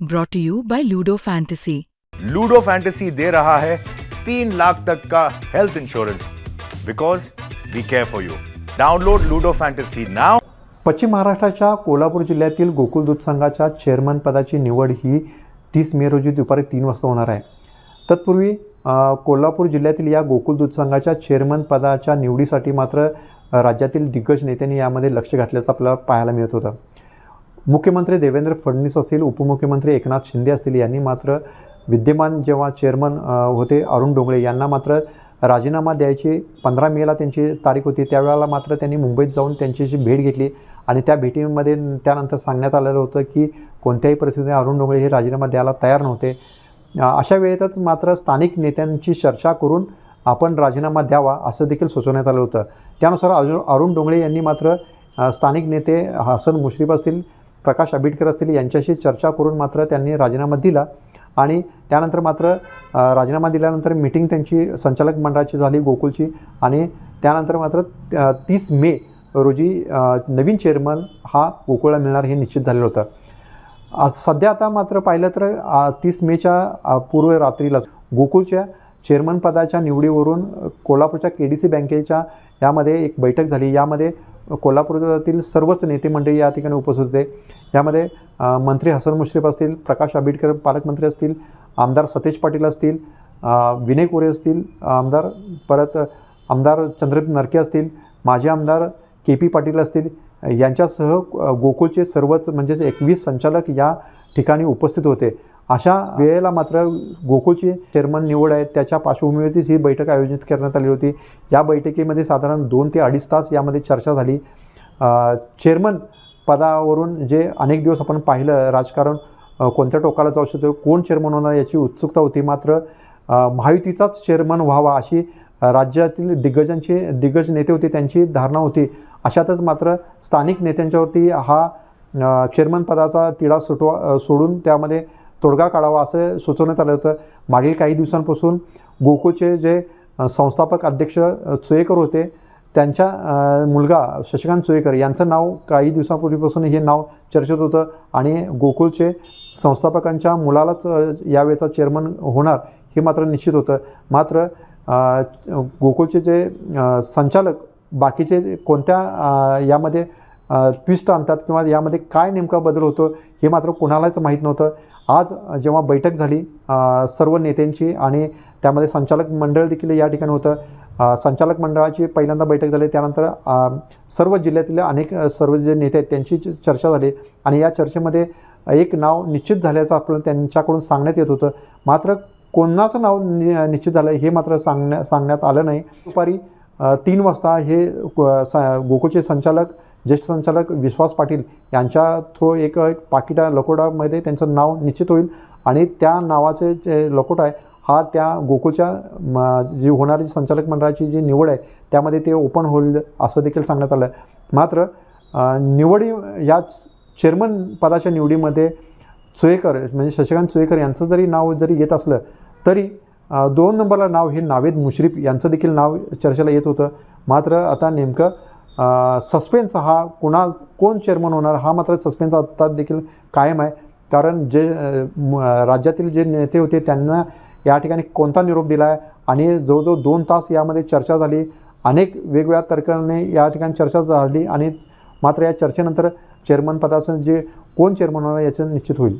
brought to you by Ludo Fantasy. Ludo fantasy दे रहा है तीन लाख तक का health insurance because we care for you download Ludo fantasy now पश्चिम महाराष्ट्राच्या कोल्हापूर जिल्ह्यातील गोकुळ दूध संघाच्या चेअरमन पदाची निवड ही तीस मे रोजी दुपारी तीन वाजता होणार आहे. तत्पूर्वी कोल्हापूर जिल्ह्यातील या गोकुळ दूध संघाच्या चेअरमन पदाच्या निवडीसाठी मात्र राज्यातील दिग्गज नेत्यांनी यामध्ये लक्ष घातल्याचं आपल्याला पाहायला मिळत होतं. मुख्यमंत्री देवेंद्र फडणवीस असतील उपमुख्यमंत्री एकनाथ शिंदे असतील यांनी मात्र विद्यमान जेव्हा चेअरमन होते अरुण डोंगळे यांना मात्र राजीनामा द्यायची पंधरा मेला त्यांची तारीख होती त्यावेळेला मात्र त्यांनी मुंबईत जाऊन त्यांच्याशी भेट घेतली. आणि त्या भेटीमध्ये त्यानंतर सांगण्यात आलेलं होतं की कोणत्याही परिस्थितीत अरुण डोंगळे हे राजीनामा द्यायला तयार नव्हते. अशा वेळेतच मात्र स्थानिक नेत्यांची चर्चा करून आपण राजीनामा द्यावा असं देखील सुचवण्यात आलं होतं. त्यानुसार अजून अरुण डोंगळे यांनी मात्र स्थानिक नेते हसन मुश्रीफ असतील प्रकाश आंबेडकर असतील यांच्याशी चर्चा करून मात्र त्यांनी राजीनामा दिला. आणि त्यानंतर मात्र राजीनामा दिल्यानंतर मिटिंग त्यांची संचालक मंडळाची झाली गोकुलची. आणि त्यानंतर मात्र तीस मे रोजी नवीन चेअरमन हा गोकुळला मिळणार हे निश्चित झालेलं होतं. आज सध्या आता मात्र पाहिलं तर तीस मेच्या पूर्व रात्रीलाच गोकुळच्या चेअरमन पदाच्या निवडीवरून कोल्हापूरच्या के डी सी बँकेच्या यामध्ये एक बैठक झाली. यामध्ये कोल्हापुरातील सर्वच नेते मंडळी या ठिकाणी उपस्थित होते. यामध्ये मंत्री हसन मुश्रीफ असतील प्रकाश आंबेडकर पालकमंत्री असतील आमदार सतेज पाटील असतील विनय कोरे असतील आमदार परत आमदार चंद्रदीप नरके असतील माजी आमदार के पी पाटील असतील यांच्यासह गोकुळचे सर्वच म्हणजेच एकवीस संचालक या ठिकाणी उपस्थित होते. अशा वेळेला मात्र गोकुळची चेअरमन निवड आहे. त्याच्या पार्श्वभूमीवरतीच ही बैठक आयोजित करण्यात आली होती. या बैठकीमध्ये साधारण दोन ते अडीच तास यामध्ये चर्चा झाली. चेअरमन पदावरून जे अनेक दिवस आपण पाहिलं राजकारण कोणत्या टोकाला जाऊ शकतो कोण चेअरमन होणार याची उत्सुकता होती. मात्र महायुतीचाच चेअरमन व्हावा अशी राज्यातील दिग्गजांची दिग्गज नेते होते त्यांची धारणा होती. अशातच मात्र स्थानिक नेत्यांच्यावरती हा चेअरमन पदाचा तिढा सुटवा सोडून त्यामध्ये तोडगा काढावा असं सुचवण्यात आलं होतं. मागील काही दिवसांपासून गोकुळचे जे संस्थापक अध्यक्ष चुएकर होते त्यांच्या मुलगा शशिकांत चुएकर यांचं नाव काही दिवसापूर्वीपासून हे नाव चर्चेत होतं आणि गोकुळचे संस्थापकांच्या मुलालाच यावेळेचा चेअरमन होणार हे मात्र निश्चित होतं. मात्र गोकुळचे जे संचालक बाकीचे कोणत्या यामध्ये ट्विस्ट आणतात किंवा यामध्ये काय नेमका बदल होतो हे मात्र कोणालाच माहीत नव्हतं. आज जेव्हा बैठक झाली सर्व नेत्यांची आणि त्यामध्ये संचालक मंडळ देखील या ठिकाणी होतं. संचालक मंडळाची पहिल्यांदा बैठक झाली त्यानंतर सर्व जिल्ह्यातील अनेक सर्व जे नेते आहेत त्यांची च- चर्चा झाली आणि या चर्चेमध्ये एक नाव निश्चित झाल्याचं आपल्याला त्यांच्याकडून सांगण्यात येत होतं. मात्र कोणाचं नाव नि निश्चित झालं हे मात्र सांगण्या सांगण्यात आलं नाही. दुपारी तीन वाजता हे गोकुळचे संचालक ज्येष्ठ संचालक विश्वास पाटील यांच्या थ्रू एक एक पाकिटा लकोटामध्ये त्यांचं नाव निश्चित होईल. आणि त्या नावाचे जे लकोट आहे हा त्या गोकुळच्या म, जी होणारी संचालक मंडळाची जी निवड आहे त्यामध्ये ते ओपन होईल असं देखील सांगण्यात आलं. मात्र निवडी या चेअरमन पदाच्या निवडीमध्ये चोयेकर म्हणजे शशिकांत चोयेकर यांचं जरी नाव जरी येत असलं तरी दोन नंबरला नाव हे नावेद मुश्रीफ यांचं देखील नाव चर्चेला येत होतं. मात्र आता नेमकं सस्पेन्स हा कुणा कोण चेअरमन होणार हा मात्र सस्पेन्स आता देखील कायम आहे. कारण जे म- राज्यातील जे नेते होते त्यांना या ठिकाणी कोणता निरोप दिला आहे आणि जवळजवळ दोन तास यामध्ये चर्चा झाली. अनेक वेगवेगळ्या तर्काने या ठिकाणी चर्चा झाली आणि मात्र या चर्चेनंतर चेअरमन पदाचं जे कोण चेअरमन होणार याचं निश्चित होईल.